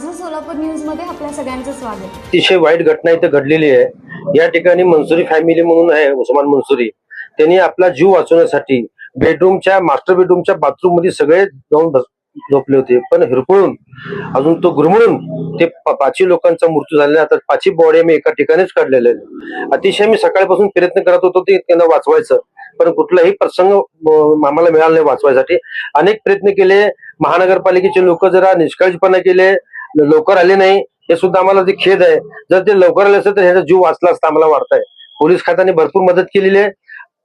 माझं सोलापूर न्यूजमध्ये आपल्या सगळ्यांचं स्वागत. अतिशय वाईट घटना इथे घडलेली आहे. या ठिकाणी मनसुरी फॅमिली म्हणून आहे उस्मान मनसुरी. त्यांनी आपला जीव वाचवण्यासाठी बेडरूमच्या मास्टर बेडरूमच्या बाथरूममध्ये सगळे जाऊन झोपले होते. पण हिरपळून अजून तो गुरमळून ते पाचही लोकांचा मृत्यू झालेला आता पाचही बॉडी मी एका ठिकाणीच काढलेले आहेत. अतिशय मी सकाळपासून प्रयत्न करत होतो ते त्यांना वाचवायचं. पण कुठलाही प्रसंग आम्हाला मिळाला नाही वाचवायसाठी. अनेक प्रयत्न केले. महानगरपालिकेचे लोक जरा निष्काळजीपणा केले. लवकर आले नाही हे सुद्धा आम्हाला जे खेद आहे जर ते लवकर आले असते तर ह्याचा जीव वाचला असता आम्हाला वाटतंय. पोलीस खात्याने भरपूर मदत केलेली आहे.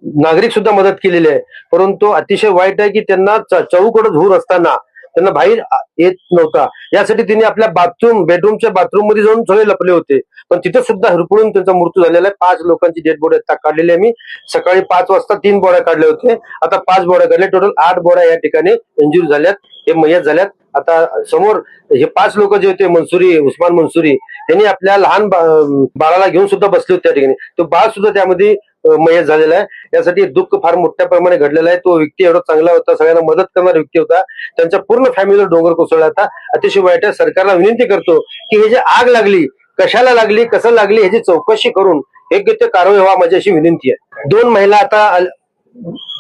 नागरिक सुद्धा मदत केलेली आहे. परंतु अतिशय वाईट आहे की त्यांना च- धूर असताना त्यांना बाहेर येत नव्हता. यासाठी त्यांनी आपल्या बाथरूम बेडरूमच्या बाथरूममध्ये जाऊन सगळे लपले होते. पण तिथे सुद्धा हरपळून त्यांचा मृत्यू झालेला आहे. पाच लोकांची डेड बॉडी आता काढलेली आहे मी. सकाळी पाच वाजता तीन बॉड्या काढले होते आता पाच बॉड्या काढल्या. टोटल आठ बॉड्या या ठिकाणी इंजुरी झाल्यात. हे मयत झाल्यात. आता समोर हे पाच लोक जे होते मनसुरी उस्मान मनसुरी त्यांनी आपल्या लहान बाळाला घेऊन सुद्धा बसले होते त्या ठिकाणी. तो बाळ सुद्धा त्यामध्ये अं, मयत झालेला आहे. यासाठी दुःख फार मोठ्या प्रमाणे घडलेलं आहे. तो व्यक्ती एवढा चांगला होता सगळ्यांना मदत करणारा व्यक्ती होता. त्यांच्या पूर्ण फॅमिलीवर डोंगर कोसळला होता. अतिशय वाईट आहे. सरकारला विनंती करतो की हे जे आग लागली कशाला लागली कसं लागली ह्याची चौकशी करून योग्य ते कारवाई व्हावा माझी अशी विनंती आहे. दोन महिला आता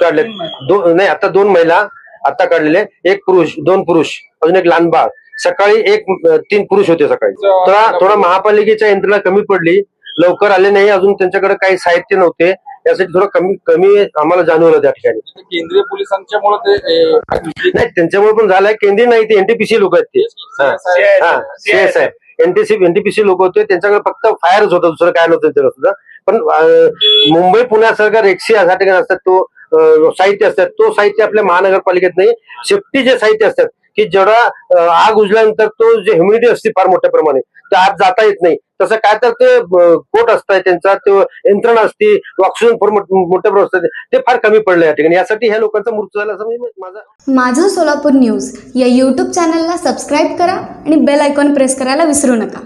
काढल्यात. दोन नाही आता दोन महिला आता काढलेले. एक पुरुष दोन पुरुष अजून एक लहान बाळ. सकाळी एक तीन पुरुष होते सकाळी. थोडा थोडा महापालिकेच्या यंत्रणा कमी पडली. लवकर आले नाही अजून त्यांच्याकडे काही साहित्य नव्हते. यासाठी थोडं कमी कमी आम्हाला जाणवलं त्या ठिकाणी. केंद्रीय पोलिसांच्या नाही त्यांच्यामुळे पण झालंय. केंद्रीय नाही ते एनटीपीसी लोक आहेत ते. हा सीएस आहे एनटीसी एनटीपीसी लोक होते. त्यांच्याकडे फक्त फायरच होतं. दुसरं काय नव्हतं सुद्धा. पण मुंबई पुण्यासारखा रेक्सी या ठिकाणी असतात तो साहित्य असतात तो साहित्य आपल्या महानगरपालिकेत नाही. सेफ्टीचे साहित्य असतात की जेवढा आग उजल्यानंतर तो जे ह्युमिडिटी असते फार मोठ्या प्रमाणे ते आत जाता येत नाही. तसं काय तर ते कोट असतात त्यांचा ते यंत्रणा असते ऑक्सिजन फार मोठ्या प्रमाणात ते फार कमी पडलं या ठिकाणी. यासाठी ह्या लोकांचा मृत्यू झाला असं म्हणजे माझा माझं सोलापूर न्यूज या यूट्यूब चॅनलला सबस्क्राईब करा आणि बेल आयकॉन प्रेस करायला विसरू नका.